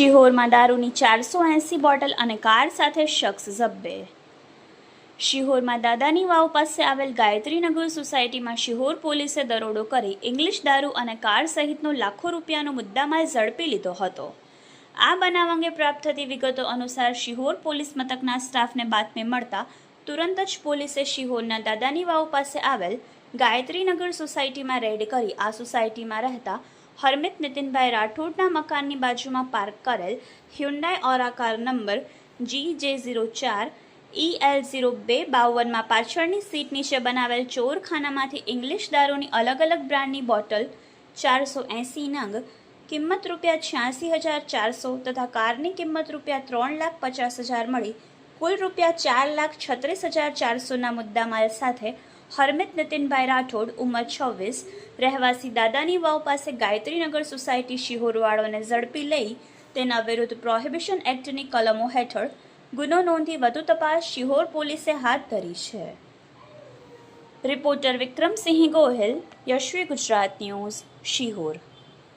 શિહોરમાં દારૂની ચારસો એંસી બોટલ અને કાર સાથે શખ્સ ઝબ્બે. શિહોરમાં દાદાની વાવ પાસે આવેલ ગાયત્રીનગર સોસાયટીમાં શિહોર પોલીસે દરોડો કરી ઇંગ્લિશ દારૂ અને કાર સહિતનો લાખો રૂપિયાનો મુદ્દામાલ ઝડપી લીધો હતો. આ બનાવ અંગે પ્રાપ્ત થતી વિગતો અનુસાર શિહોર પોલીસ મથકના સ્ટાફને બાતમી મળતા તુરંત જ પોલીસે શિહોરના દાદાની વાવ પાસે આવેલ ગાયત્રીનગર સોસાયટીમાં રેડ કરી આ સોસાયટીમાં રહેતા હરમિત નીતિનભાઈ રાઠોડના મકાનની બાજુમાં પાર્ક કરેલ Hyundai Aura car number G J zero ચાર ઈ એલ ઝીરો બે બાવનમાં પાછળની સીટ નીચે બનાવેલ ચોરખાનામાંથી ઇંગ્લિશ દારૂની અલગ અલગ બ્રાન્ડની બોટલ ચારસો એંસી નંગ, કિંમત રૂપિયા છ્યાસી હજાર ચારસો તથા કારની કિંમત રૂપિયા ત્રણ લાખ પચાસ હજાર મળી, કુલ રૂપિયા ચાર લાખ છત્રીસ હજાર ચારસોના મુદ્દામાલ સાથે હરમિત નીતિનભાઈ રાઠોડ, ઉંમર છવ્વીસ, રહેવાસી દાદાની વાવ પાસે ગાયત્રીનગર સોસાયટી શિહોરવાળોને ઝડપી લઈ તેના વિરુદ્ધ પ્રોહિબિશન એક્ટની કલમો હેઠળ ગુનો નોંધી વધુ તપાસ શિહોર પોલીસે હાથ ધરી છે. Reporter Vikramsinh Gohil, Yashvi Gujarat news, Sihor.